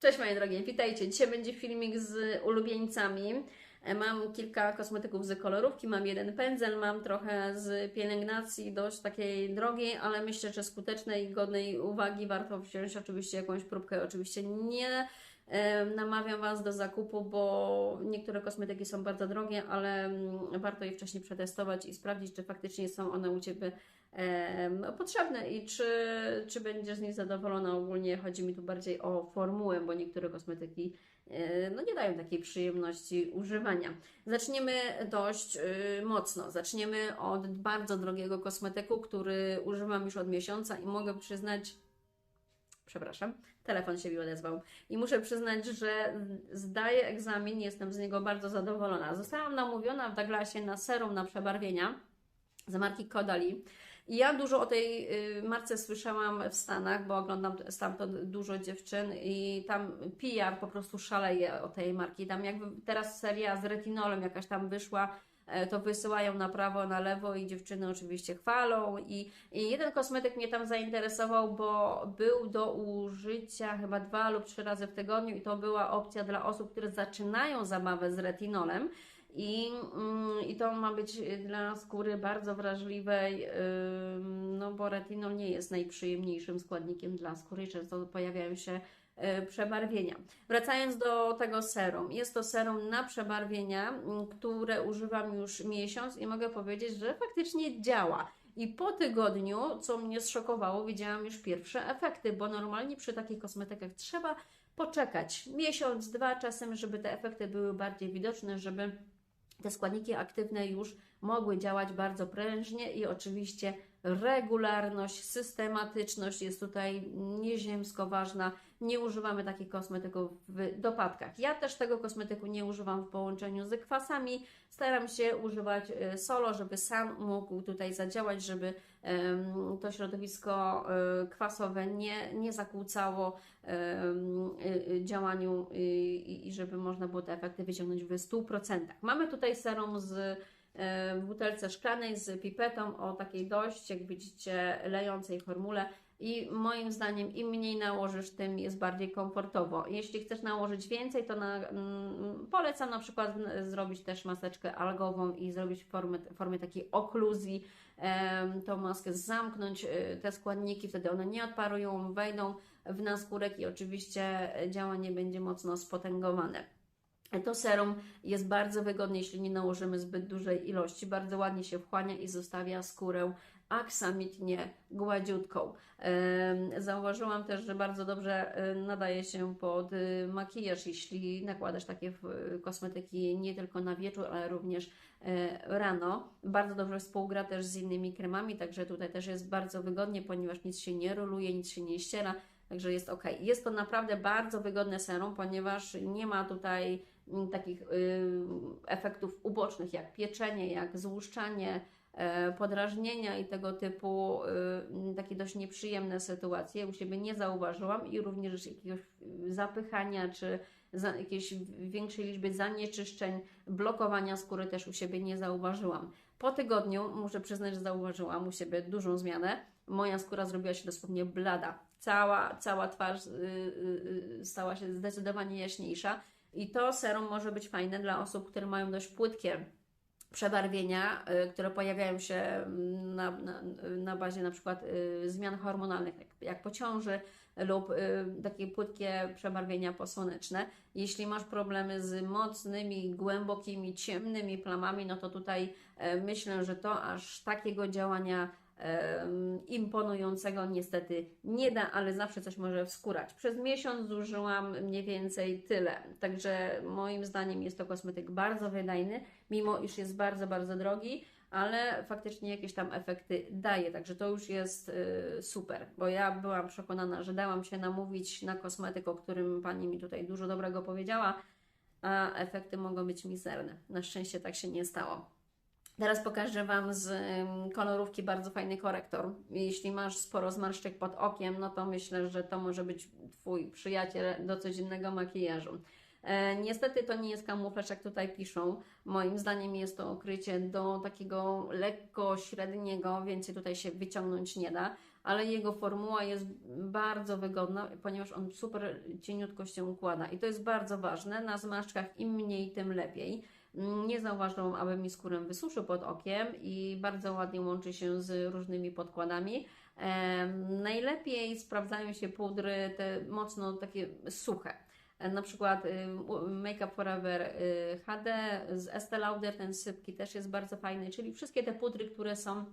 Cześć moje drogie, witajcie. Dzisiaj będzie filmik z ulubieńcami. E, Mam kilka kosmetyków z kolorówki, mam jeden pędzel, mam trochę z pielęgnacji, dość takiej drogiej, ale myślę, że skutecznej i godnej uwagi. Warto wziąć oczywiście jakąś próbkę. Oczywiście nie namawiam Was do zakupu, bo niektóre kosmetyki są bardzo drogie, ale mm, warto je wcześniej przetestować i sprawdzić, czy faktycznie są one u Ciebie potrzebne i czy, czy będziesz z nich zadowolona. Ogólnie chodzi mi tu bardziej o formułę, bo niektóre kosmetyki e, no, nie dają takiej przyjemności używania. Zaczniemy dość y, mocno. Zaczniemy od bardzo drogiego kosmetyku, który używam już od miesiąca i mogę przyznać, przepraszam, telefon się mi odezwał. I muszę przyznać, że zdaję egzamin, jestem z niego bardzo zadowolona. Zostałam namówiona w Douglasie na serum na przebarwienia z marki Kodali. I ja dużo o tej y, marce słyszałam w Stanach, bo oglądam stamtąd dużo dziewczyn i tam PR po prostu szaleje o tej marki. Tam jakby teraz seria z retinolem jakaś tam wyszła, to wysyłają na prawo, na lewo i dziewczyny oczywiście chwalą. I, I jeden kosmetyk mnie tam zainteresował, bo był do użycia chyba dwa lub trzy razy w tygodniu i to była opcja dla osób, które zaczynają zabawę z retinolem. I, mm, I to ma być dla skóry bardzo wrażliwej, ym, no bo retinol nie jest najprzyjemniejszym składnikiem dla skóry, często pojawiają się y, przebarwienia. Wracając do tego serum. Jest to serum na przebarwienia, które używam już miesiąc i mogę powiedzieć, że faktycznie działa. I po tygodniu, co mnie zszokowało, widziałam już pierwsze efekty, bo normalnie przy takich kosmetykach trzeba poczekać miesiąc, dwa czasem, żeby te efekty były bardziej widoczne, żeby te składniki aktywne już mogły działać bardzo prężnie i oczywiście regularność, systematyczność jest tutaj nieziemsko ważna. Nie używamy takich kosmetyków w dopadkach. Ja też tego kosmetyku nie używam w połączeniu z kwasami. Staram się używać y, solo, żeby sam mógł tutaj zadziałać, żeby to środowisko y, kwasowe nie, nie zakłócało y, działaniu i żeby można było te efekty wyciągnąć w 100%. Mamy tutaj serum z e, w butelce szklanej z pipetą o takiej dość, jak widzicie, lejącej formule. I moim zdaniem, im mniej nałożysz, tym jest bardziej komfortowo. Jeśli chcesz nałożyć więcej, to na, mm, polecam na przykład zrobić też maseczkę algową i zrobić w formie, formie takiej okluzji, tą maskę zamknąć, y, te składniki, wtedy one nie odparują, wejdą w naskórek i oczywiście działanie będzie mocno spotęgowane. To serum jest bardzo wygodne, jeśli nie nałożymy zbyt dużej ilości. Bardzo ładnie się wchłania i zostawia skórę aksamitnie gładziutką. Zauważyłam też, że bardzo dobrze nadaje się pod y, makijaż, jeśli nakładasz takie kosmetyki nie tylko na wieczór, ale również e, rano. Bardzo dobrze współgra też z innymi kremami, także tutaj też jest bardzo wygodnie, ponieważ nic się nie roluje, nic się nie ściera. Także jest ok. Jest to naprawdę bardzo wygodne serum, ponieważ nie ma tutaj takich y, efektów ubocznych jak pieczenie, jak złuszczanie, e, podrażnienia i tego typu y, takie dość nieprzyjemne sytuacje u siebie nie zauważyłam i również jakiegoś zapychania czy jakiejś większej liczby zanieczyszczeń, blokowania skóry też u siebie nie zauważyłam. Po tygodniu muszę przyznać, że zauważyłam u siebie dużą zmianę. Moja skóra zrobiła się dosłownie blada. Cała, cała twarz y, y, y, stała się zdecydowanie jaśniejsza. I to serum może być fajne dla osób, które mają dość płytkie przebarwienia, y, które pojawiają się mm, na, na, na bazie na przykład y, zmian hormonalnych, jak, jak po ciąży lub y, takie płytkie przebarwienia posłoneczne. Jeśli masz problemy z mocnymi, głębokimi, ciemnymi plamami, no to tutaj e, myślę, że to aż takiego działania imponującego niestety nie da, ale zawsze coś może wskórać. Przez miesiąc zużyłam mniej więcej tyle, także moim zdaniem jest to kosmetyk bardzo wydajny, mimo iż jest bardzo, bardzo drogi, ale faktycznie jakieś tam efekty daje, także to już jest y, super, bo ja byłam przekonana, że dałam się namówić na kosmetyk, o którym Pani mi tutaj dużo dobrego powiedziała, a efekty mogą być mizerne. Na szczęście tak się nie stało. Teraz pokażę Wam z kolorówki bardzo fajny korektor. Jeśli masz sporo zmarszczek pod okiem, no to myślę, że to może być Twój przyjaciel do codziennego makijażu. E, niestety to nie jest kamuflaż, jak tutaj piszą. Moim zdaniem jest to okrycie do takiego lekko średniego, więcej tutaj się wyciągnąć nie da, ale jego formuła jest bardzo wygodna, ponieważ on super cieniutko się układa i to jest bardzo ważne. Na zmarszczkach im mniej, tym lepiej. Nie zauważyłam, aby mi skórę wysuszył pod okiem i bardzo ładnie łączy się z różnymi podkładami. Najlepiej sprawdzają się pudry te mocno takie suche. E, Na przykład Make Up Forever y, HD z Estée Lauder, ten sypki też jest bardzo fajny, czyli wszystkie te pudry, które są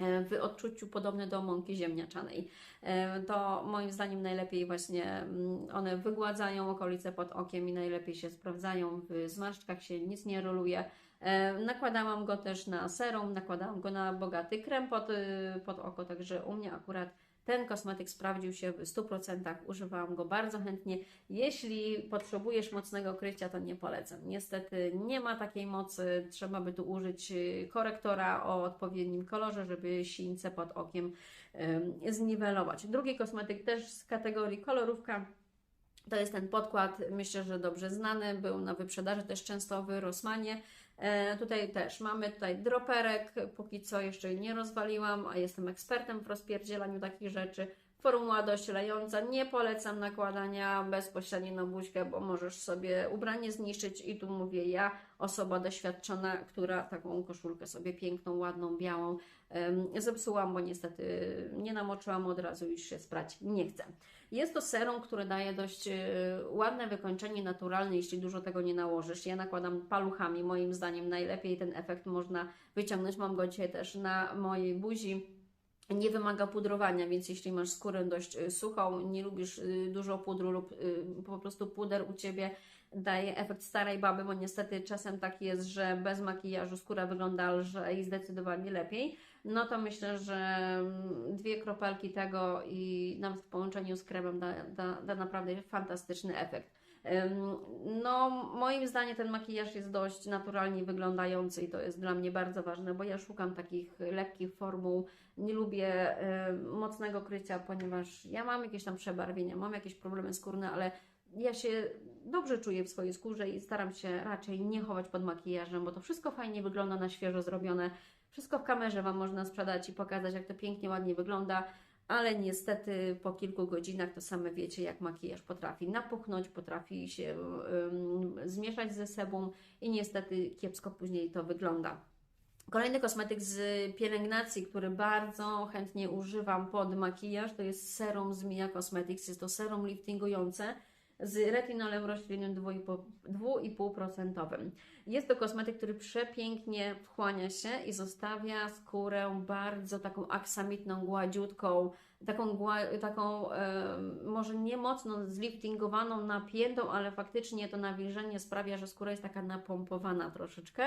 w odczuciu podobne do mąki ziemniaczanej. E, To moim zdaniem najlepiej właśnie mm, one wygładzają okolice pod okiem i najlepiej się sprawdzają w zmarszczkach, się nic nie roluje. E, Nakładałam go też na serum, nakładałam go na bogaty krem pod, y, pod oko, także u mnie akurat ten kosmetyk sprawdził się w 100%, używałam go bardzo chętnie. Jeśli potrzebujesz mocnego krycia, to nie polecam. Niestety nie ma takiej mocy, trzeba by tu użyć y, korektora o odpowiednim kolorze, żeby sińce pod okiem zniwelować. Drugi kosmetyk też z kategorii kolorówka. To jest ten podkład, myślę, że dobrze znany, był na wyprzedaży też często w Rossmanie. E, tutaj też mamy tutaj droperek, póki co jeszcze nie rozwaliłam, a jestem ekspertem w rozpierdzielaniu takich rzeczy. Formuła dość lejąca, nie polecam nakładania bezpośrednio na buźkę, bo możesz sobie ubranie zniszczyć i tu mówię ja, osoba doświadczona, która taką koszulkę sobie piękną, ładną, białą zepsułam, bo niestety nie namoczyłam od razu już się sprać nie chcę. Jest to serum, które daje dość e, ładne wykończenie naturalne, jeśli dużo tego nie nałożysz. Ja nakładam paluchami, moim zdaniem najlepiej ten efekt można wyciągnąć. Mam go dzisiaj też na mojej buzi. Nie wymaga pudrowania, więc jeśli masz skórę dość y, suchą, nie lubisz y, dużo pudru lub y, po prostu puder u Ciebie daje efekt starej baby, bo niestety czasem tak jest, że bez makijażu skóra wygląda lżej zdecydowanie lepiej, no to myślę, że mm, dwie kropelki tego i nawet w połączeniu z kremem da, da, da naprawdę fantastyczny efekt. No, moim zdaniem ten makijaż jest dość naturalnie wyglądający i to jest dla mnie bardzo ważne, bo ja szukam takich lekkich formuł. Nie lubię mocnego krycia, ponieważ ja mam jakieś tam przebarwienia, mam jakieś problemy skórne, ale ja się dobrze czuję w swojej skórze i staram się raczej nie chować pod makijażem, bo to wszystko fajnie wygląda na świeżo zrobione. Wszystko w kamerze Wam można sprzedać i pokazać, jak to pięknie, ładnie wygląda ale niestety po kilku godzinach to same wiecie, jak makijaż potrafi napuchnąć, potrafi się ym, zmieszać ze sobą i niestety kiepsko później to wygląda. Kolejny kosmetyk z pielęgnacji, który bardzo chętnie używam pod makijaż, to jest serum z Mia Cosmetics. Jest to serum liftingujące z retinolem roślinnym 2,5%. 2,5%. Jest to kosmetyk, który przepięknie wchłania się i zostawia skórę bardzo taką aksamitną, gładziutką, taką, taką e, może nie mocno zliftingowaną, napiętą, ale faktycznie to nawilżenie sprawia, że skóra jest taka napompowana troszeczkę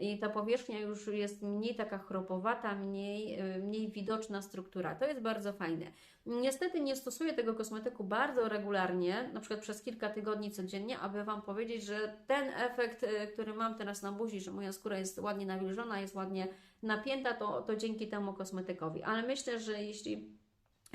i ta powierzchnia już jest mniej taka chropowata, mniej, e, mniej widoczna struktura. To jest bardzo fajne. Niestety nie stosuję tego kosmetyku bardzo regularnie, na przykład przez kilka tygodni codziennie, aby Wam powiedzieć, że ten efekt, e, który mam teraz na buzi, że moja skóra jest ładnie nawilżona, jest ładnie napięta, to, to dzięki temu kosmetykowi. Ale myślę, że jeśli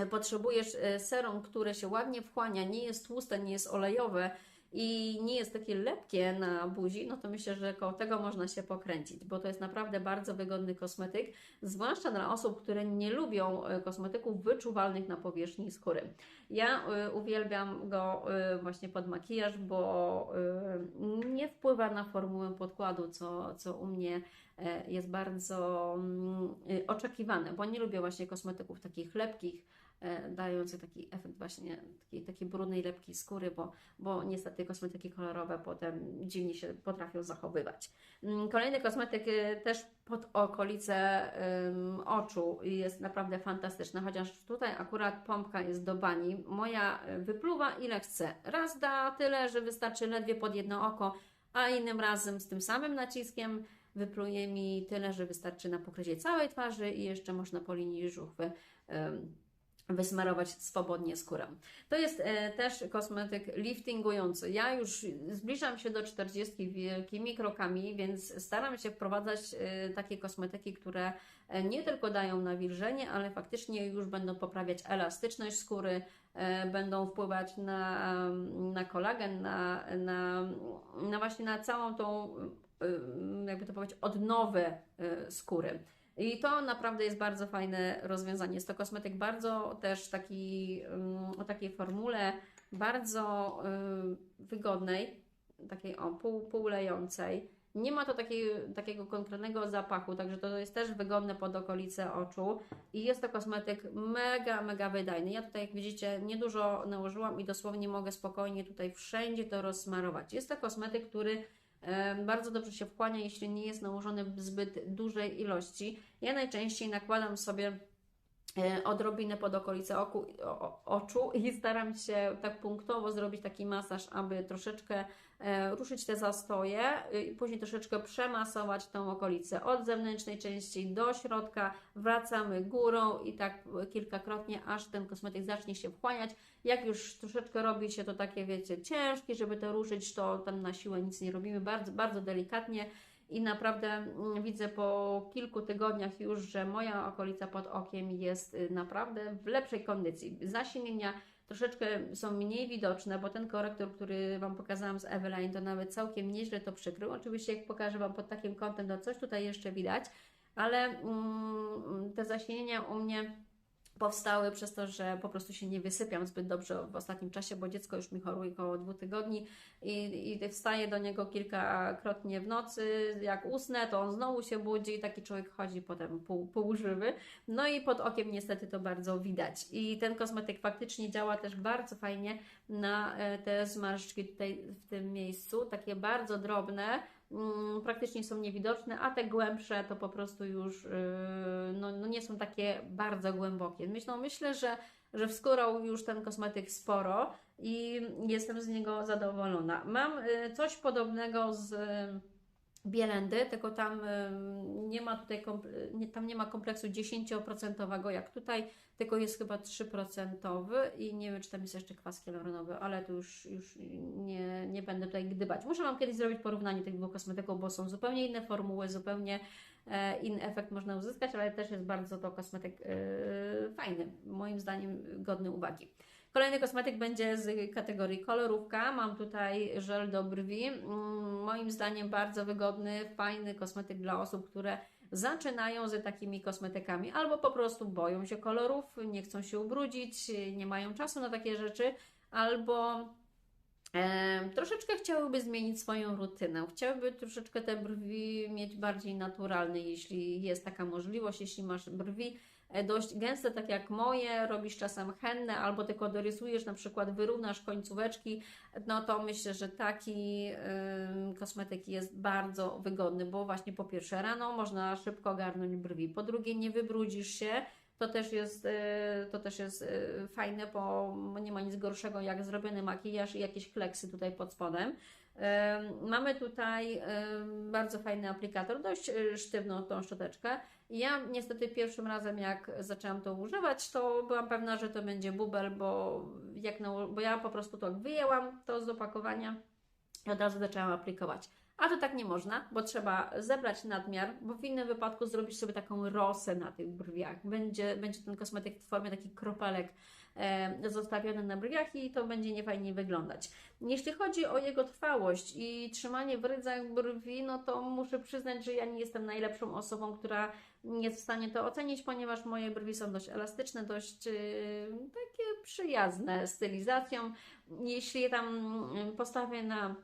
potrzebujesz e, serum, które się ładnie wchłania, nie jest tłuste, nie jest olejowe i nie jest takie lepkie na buzi, no to myślę, że koło tego można się pokręcić, bo to jest naprawdę bardzo wygodny kosmetyk, zwłaszcza dla osób, które nie lubią e, kosmetyków wyczuwalnych na powierzchni skóry. Ja y, uwielbiam go y, właśnie pod makijaż, bo nie wpływa na formułę podkładu, co, co u mnie e, jest bardzo mm, oczekiwane, bo nie lubię właśnie kosmetyków takich lepkich, e, dających taki efekt właśnie takiej, takiej brudnej, lepkiej skóry, bo, bo niestety kosmetyki kolorowe potem dziwnie się potrafią zachowywać. Mm, Kolejny kosmetyk y, też pod okolice ym, oczu jest naprawdę fantastyczny, chociaż tutaj akurat pompka jest do bani. Moja y, wypluwa ile chce. Raz da tyle, że wystarczy ledwie pod jedno oko, a innym razem z tym samym naciskiem wypluje mi tyle, że wystarczy na pokrycie całej twarzy i jeszcze można po linii żuchwy ym, wysmarować swobodnie skórę. To jest e, też kosmetyk liftingujący. Ja już zbliżam się do 40 wielkimi krokami, więc staram się wprowadzać e, takie kosmetyki, które e, nie tylko dają nawilżenie, ale faktycznie już będą poprawiać elastyczność skóry, będą wpływać na, na kolagen, na, na, na właśnie na całą tą, jakby to powiedzieć, odnowę skóry. I to naprawdę jest bardzo fajne rozwiązanie. Jest to kosmetyk bardzo też taki, um, o takiej formule bardzo um, wygodnej, takiej o, pół, półlejącej. Nie ma to takiej, takiego konkretnego zapachu, także to jest też wygodne pod okolice oczu i jest to kosmetyk mega, mega wydajny. Ja tutaj, jak widzicie, niedużo nałożyłam i dosłownie mogę spokojnie tutaj wszędzie to rozsmarować. Jest to kosmetyk, który bardzo dobrze się wchłania, jeśli nie jest nałożony w zbyt dużej ilości. Ja najczęściej nakładam sobie odrobinę pod okolice oku, o, oczu i staram się tak punktowo zrobić taki masaż, aby troszeczkę E, ruszyć te zastoje y, i później troszeczkę przemasować tą okolicę od zewnętrznej części do środka, wracamy górą i tak kilkakrotnie, aż ten kosmetyk zacznie się wchłaniać. Jak już troszeczkę robi się to takie, wiecie, ciężkie, żeby to ruszyć, to tam na siłę nic nie robimy, bardzo, bardzo delikatnie i naprawdę mm, widzę po kilku tygodniach już, że moja okolica pod okiem jest y, naprawdę w lepszej kondycji. Zasinienia troszeczkę są mniej widoczne, bo ten korektor, który Wam pokazałam z Eveline, to nawet całkiem nieźle to przykrył. Oczywiście jak pokażę Wam pod takim kątem, to coś tutaj jeszcze widać, ale mm, te zaśnienia u mnie powstały przez to, że po prostu się nie wysypiam zbyt dobrze w ostatnim czasie, bo dziecko już mi choruje około dwóch tygodni i, i wstaję do niego kilkakrotnie w nocy. Jak usnę, to on znowu się budzi i taki człowiek chodzi potem pół, półżywy. No i pod okiem niestety to bardzo widać. I ten kosmetyk faktycznie działa też bardzo fajnie na e, te zmarszczki tutaj w tym miejscu, takie bardzo drobne, praktycznie są niewidoczne, a te głębsze to po prostu już yy, no, no nie są takie bardzo głębokie. Myślę, no myślę, że, że wskórał już ten kosmetyk sporo i jestem z niego zadowolona. Mam yy, coś podobnego z Bielendy, tylko tam nie ma tutaj, tam nie ma kompleksu 10% jak tutaj, tylko jest chyba 3% i nie wiem, czy tam jest jeszcze kwas hialuronowy, ale to już, już nie, nie będę tutaj gdybać. Muszę Wam kiedyś zrobić porównanie tych dwóch kosmetyków, bo są zupełnie inne formuły, zupełnie e, inny efekt można uzyskać, ale też jest bardzo to kosmetyk e, fajny, moim zdaniem godny uwagi. Kolejny kosmetyk będzie z kategorii kolorówka. Mam tutaj żel do brwi. Mm, moim zdaniem bardzo wygodny, fajny kosmetyk dla osób, które zaczynają z takimi kosmetykami albo po prostu boją się kolorów, nie chcą się ubrudzić, nie mają czasu na takie rzeczy, albo e, troszeczkę chciałyby zmienić swoją rutynę. Chciałyby troszeczkę te brwi mieć bardziej naturalne, jeśli jest taka możliwość, jeśli masz brwi dość gęste, tak jak moje, robisz czasem henne albo tylko dorysujesz, na przykład wyrównasz końcóweczki, no to myślę, że taki yy, kosmetyk jest bardzo wygodny, bo właśnie po pierwsze rano można szybko ogarnąć brwi, po drugie nie wybrudzisz się, to też jest, y, to też jest y, fajne, bo nie ma nic gorszego jak zrobiony makijaż i jakieś kleksy tutaj pod spodem. Mamy tutaj bardzo fajny aplikator, dość y, sztywną tą szczoteczkę. Ja niestety pierwszym razem jak zaczęłam to używać, to byłam pewna, że to będzie bubel, bo, jak na, bo ja po prostu to wyjęłam to z opakowania i od razu zaczęłam aplikować. A to tak nie można, bo trzeba zebrać nadmiar, bo w innym wypadku zrobisz sobie taką rosę na tych brwiach. Będzie, będzie ten kosmetyk w formie takich kropelek e, zostawiony na brwiach i to będzie niefajnie wyglądać. Jeśli chodzi o jego trwałość i trzymanie w rydzach brwi, no to muszę przyznać, że ja nie jestem najlepszą osobą, która jest w stanie to ocenić, ponieważ moje brwi są dość elastyczne, dość yy, takie przyjazne stylizacją. Jeśli je tam postawię na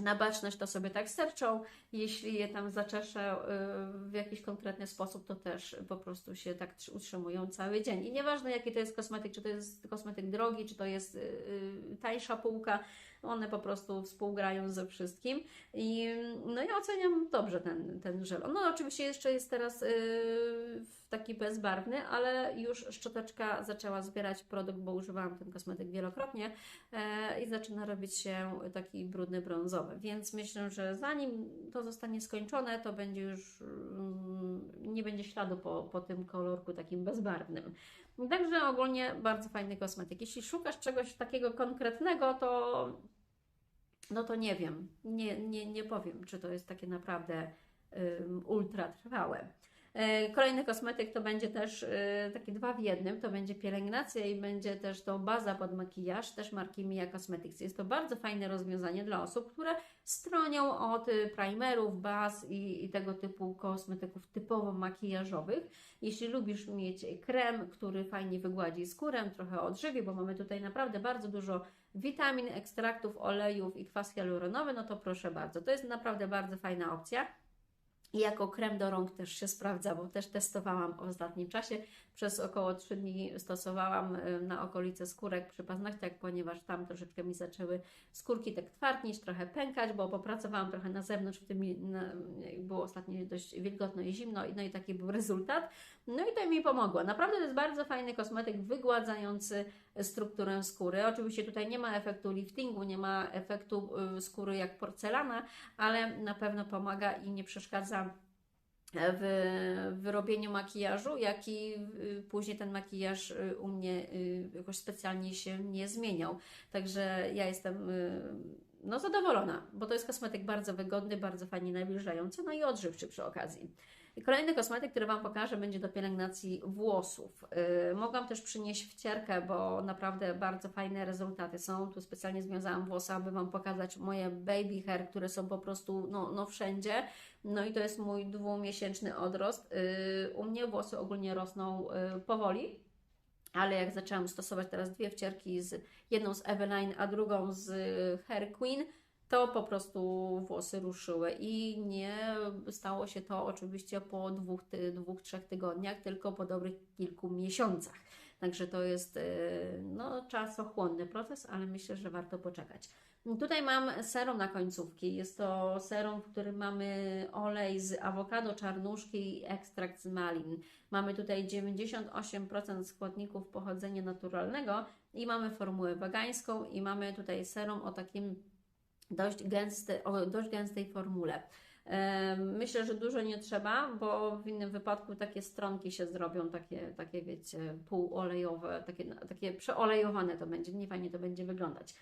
na baczność to sobie tak sterczą. Jeśli je tam zaczeszę y, w jakiś konkretny sposób, to też po prostu się tak utrzymują cały dzień. I nieważne jaki to jest kosmetyk, czy to jest kosmetyk drogi, czy to jest y, y, tańsza półka, one po prostu współgrają ze wszystkim. I, no ja oceniam dobrze ten, ten żel. No oczywiście jeszcze jest teraz taki bezbarwny, ale już szczoteczka zaczęła zbierać produkt, bo używałam ten kosmetyk wielokrotnie e, i zaczyna robić się taki brudny brązowy. Więc myślę, że zanim to zostanie skończone, to będzie już mm, nie będzie śladu po, po tym kolorku takim bezbarwnym. Także ogólnie bardzo fajny kosmetyk. Jeśli szukasz czegoś takiego konkretnego, to no to nie wiem, nie, nie, nie powiem, czy to jest takie naprawdę um, ultra trwałe. E, Kolejny kosmetyk to będzie też e, taki dwa w jednym, to będzie pielęgnacja i będzie też to baza pod makijaż, też marki Mia Cosmetics. Jest to bardzo fajne rozwiązanie dla osób, które stronią od e, primerów, baz i, i tego typu kosmetyków typowo makijażowych. Jeśli lubisz mieć krem, który fajnie wygładzi skórę, trochę odżywi, bo mamy tutaj naprawdę bardzo dużo witamin, ekstraktów, olejów i kwas hialuronowy, no to proszę bardzo. To jest naprawdę bardzo fajna opcja. I jako krem do rąk też się sprawdza, bo też testowałam w ostatnim czasie. Przez około 3 dni stosowałam y, na okolice skórek przy paznokciach, ponieważ tam troszeczkę mi zaczęły skórki tak twardnieć, trochę pękać, bo popracowałam trochę na zewnątrz, w tym było ostatnio dość wilgotno i zimno, no i taki był rezultat. No i to mi pomogło. Naprawdę to jest bardzo fajny kosmetyk wygładzający strukturę skóry. Oczywiście tutaj nie ma efektu liftingu, nie ma efektu y, skóry jak porcelana, ale na pewno pomaga i nie przeszkadza w wyrobieniu makijażu, jak i y, później ten makijaż y, u mnie jakoś specjalnie się nie zmieniał. Także ja jestem no, zadowolona, bo to jest kosmetyk bardzo wygodny, bardzo fajnie nawilżający, no i odżywczy przy okazji. Kolejny kosmetyk, który Wam pokażę, będzie do pielęgnacji włosów. Yy, mogłam też przynieść wcierkę, bo naprawdę bardzo fajne rezultaty są. Tu specjalnie związałam włosy, aby Wam pokazać moje baby hair, które są po prostu no, no wszędzie. No i to jest mój dwumiesięczny odrost. Yy, u mnie włosy ogólnie rosną yy, powoli, ale jak zaczęłam stosować teraz dwie wcierki, z, jedną z Eveline, a drugą z Hair Queen, to po prostu włosy ruszyły i nie stało się to oczywiście po dwóch, dwóch trzech tygodniach, tylko po dobrych kilku miesiącach. Także to jest y, no, czasochłonny proces, ale myślę, że warto poczekać. Tutaj mam serum na końcówki. Jest to serum, w którym mamy olej z awokado, czarnuszki i ekstrakt z malin. Mamy tutaj 98% składników pochodzenia naturalnego i mamy formułę wegańską i mamy tutaj serum o takim dość, gęsty, o dość gęstej formule. Myślę, że dużo nie trzeba, bo w innym wypadku takie stronki się zrobią, takie, takie wiecie, półolejowe, takie, takie przeolejowane to będzie, nie fajnie to będzie wyglądać.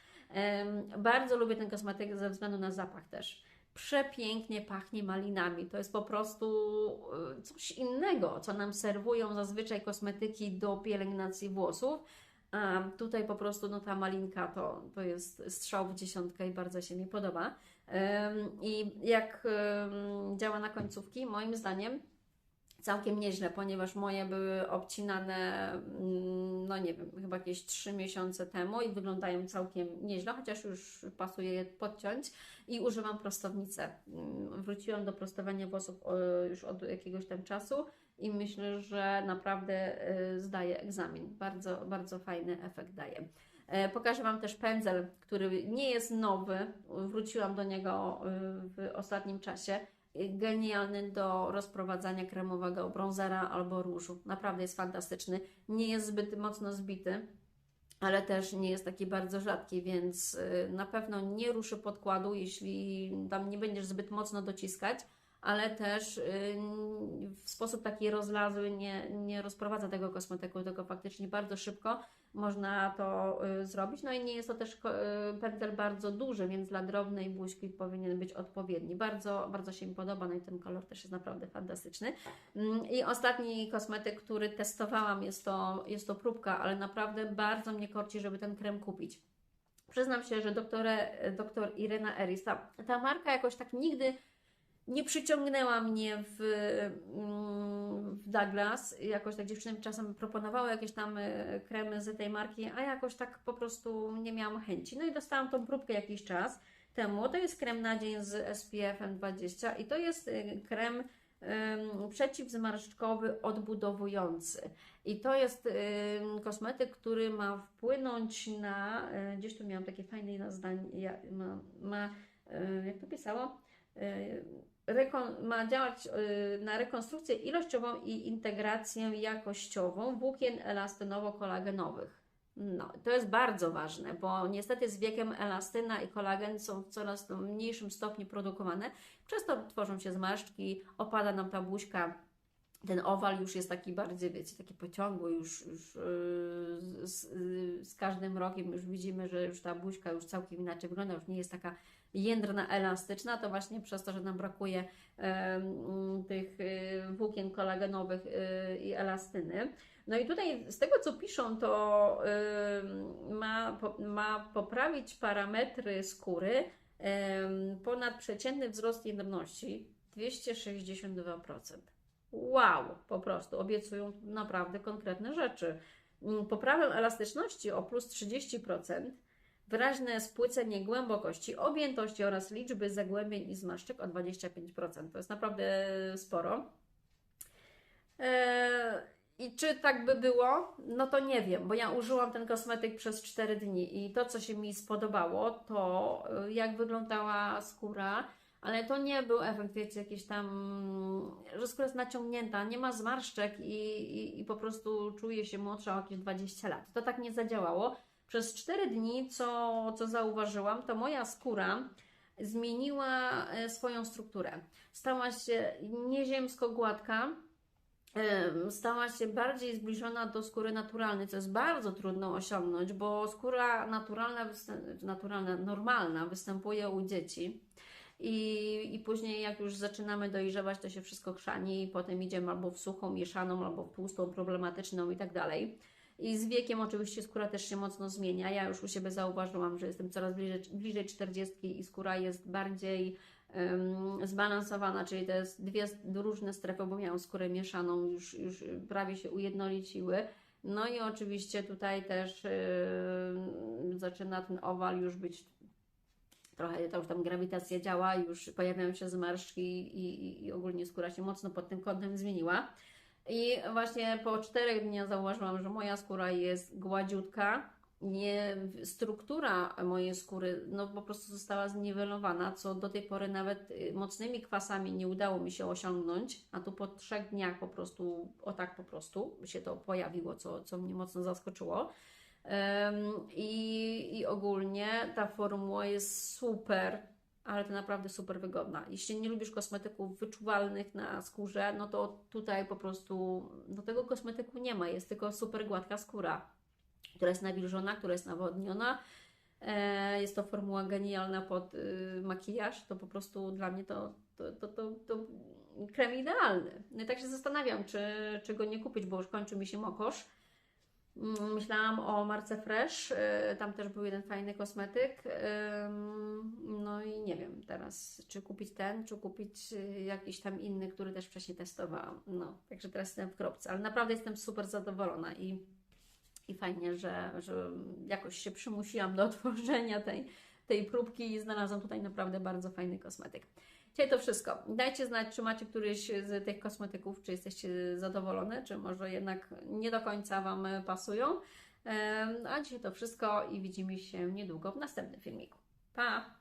Bardzo lubię ten kosmetyk ze względu na zapach też. Przepięknie pachnie malinami. To jest po prostu e, coś innego, co nam serwują zazwyczaj kosmetyki do pielęgnacji włosów a tutaj po prostu no, ta malinka to, to jest strzał w dziesiątkę i bardzo się mi podoba. I jak działa na końcówki, moim zdaniem całkiem nieźle, ponieważ moje były obcinane, mm, no nie wiem, chyba jakieś 3 miesiące temu i wyglądają całkiem nieźle, chociaż już pasuje je podciąć i używam prostownicy. Mm, wróciłam do prostowania włosów już od jakiegoś tam czasu i myślę, że naprawdę y, zdaje egzamin. Bardzo, bardzo fajny efekt daje. E, pokażę Wam też pędzel, który nie jest nowy. Wróciłam do niego y, w ostatnim czasie. Genialny do rozprowadzania kremowego bronzera albo różu. Naprawdę jest fantastyczny. Nie jest zbyt mocno zbity, ale też nie jest taki bardzo rzadki, więc y, na pewno nie ruszy podkładu, jeśli tam nie będziesz zbyt mocno dociskać ale też w sposób taki rozlazły nie, nie rozprowadza tego kosmetyku, tylko faktycznie bardzo szybko można to y, zrobić. No i nie jest to też y, pędzel bardzo duży, więc dla drobnej buźki powinien być odpowiedni. Bardzo, bardzo się mi podoba, no i ten kolor też jest naprawdę fantastyczny. Mm, I ostatni kosmetyk, który testowałam, jest to, jest to próbka, ale naprawdę bardzo mnie korci, żeby ten krem kupić. Przyznam się, że doktore, doktor Irena Eris, ta, ta marka jakoś tak nigdy nie przyciągnęła mnie w, mm, w Douglas. Jakoś tak dziewczyny czasem proponowały jakieś tam e, kremy z tej marki, a jakoś tak po prostu nie miałam chęci. No i dostałam tą próbkę jakiś czas temu. To jest krem na dzień z SPF 20 i to jest e, krem przeciwzmarszczkowy, odbudowujący. I to jest kosmetyk, który ma wpłynąć na, um, gdzieś tu miałam takie fajne zdanie, ma, ma jak to pisało, ma działać y, na rekonstrukcję ilościową i integrację jakościową włókien elastynowo-kolagenowych. No, to jest bardzo ważne, bo niestety z wiekiem elastyna i kolagen są w coraz mniejszym stopniu produkowane, przez to tworzą się zmarszczki, opada nam ta buźka ten owal już jest taki bardziej, wiecie, taki pociągły, już, już yy, z, yy, z każdym rokiem już widzimy, że już ta buźka już całkiem inaczej wygląda, już nie jest taka jędrna, elastyczna, to właśnie przez to, że nam brakuje tych yy, włókien kolagenowych yy, i elastyny. No i tutaj z tego, co piszą, to ma, ma poprawić parametry skóry, yy, ponadprzeciętny wzrost jędrności 262%. Wow, po prostu obiecują naprawdę konkretne rzeczy. Poprawę elastyczności o plus 30%, wyraźne spłycenie głębokości, objętości oraz liczby zagłębień i zmarszczek o 25%. To jest naprawdę sporo. Eee, I czy tak by było? No to nie wiem, bo ja użyłam ten kosmetyk przez 4 dni i to, co się mi spodobało, to y, jak wyglądała skóra, ale to nie był efekt, wiecie, jakiś tam, że skóra jest naciągnięta, nie ma zmarszczek i, i, i po prostu czuje się młodsza o jakieś 20 lat. To tak nie zadziałało. Przez 4 dni, co, co zauważyłam, to moja skóra zmieniła e, swoją strukturę. Stała się nieziemsko gładka, stała się bardziej zbliżona do skóry naturalnej, co jest bardzo trudno osiągnąć, bo skóra naturalna, naturalna normalna występuje u dzieci. I, I później, jak już zaczynamy dojrzewać, to się wszystko chrzani, i potem idziemy albo w suchą, mieszaną, albo w tłustą, problematyczną i tak dalej. I z wiekiem oczywiście skóra też się mocno zmienia. Ja już u siebie zauważyłam, że jestem coraz bliżej, bliżej 40 i skóra jest bardziej um, zbalansowana, czyli jest dwie różne strefy, bo miałam skórę mieszaną, już, już prawie się ujednoliciły. No i oczywiście tutaj też yy, zaczyna ten owal już być trochę to już tam grawitacja działa, już pojawiają się zmarszczki i, i, i ogólnie skóra się mocno pod tym kątem zmieniła. I właśnie po czterech dniach zauważyłam, że moja skóra jest gładziutka, nie, struktura mojej skóry no, po prostu została zniwelowana, co do tej pory nawet y, mocnymi kwasami nie udało mi się osiągnąć, a tu po trzech dniach po prostu, o tak po prostu się to pojawiło, co, co mnie mocno zaskoczyło. Em, I, I ogólnie ta formuła jest super, ale to naprawdę super wygodna. Jeśli nie lubisz kosmetyków wyczuwalnych na skórze, no to tutaj po prostu no tego kosmetyku nie ma, jest tylko super gładka skóra, która jest nawilżona, która jest nawodniona. E, Jest to formuła genialna pod y, makijaż, to po prostu dla mnie to, to, to, to, to krem idealny. No i tak się zastanawiam, czy, czy go nie kupić, bo już kończy mi się mokosz. Mm, Myślałam o marce Fresh, y, tam też był jeden fajny kosmetyk. No i nie wiem teraz, czy kupić ten, czy kupić y, jakiś tam inny, który też wcześniej testowałam. No, także teraz jestem w kropce, ale naprawdę jestem super zadowolona i, i fajnie, że, że jakoś się przymusiłam do otworzenia tej, tej próbki i znalazłam tutaj naprawdę bardzo fajny kosmetyk. Dzisiaj to wszystko. Dajcie znać, czy macie któryś z tych kosmetyków, czy jesteście zadowolone, czy może jednak nie do końca Wam pasują. A dzisiaj to wszystko i widzimy się niedługo w następnym filmiku. Pa!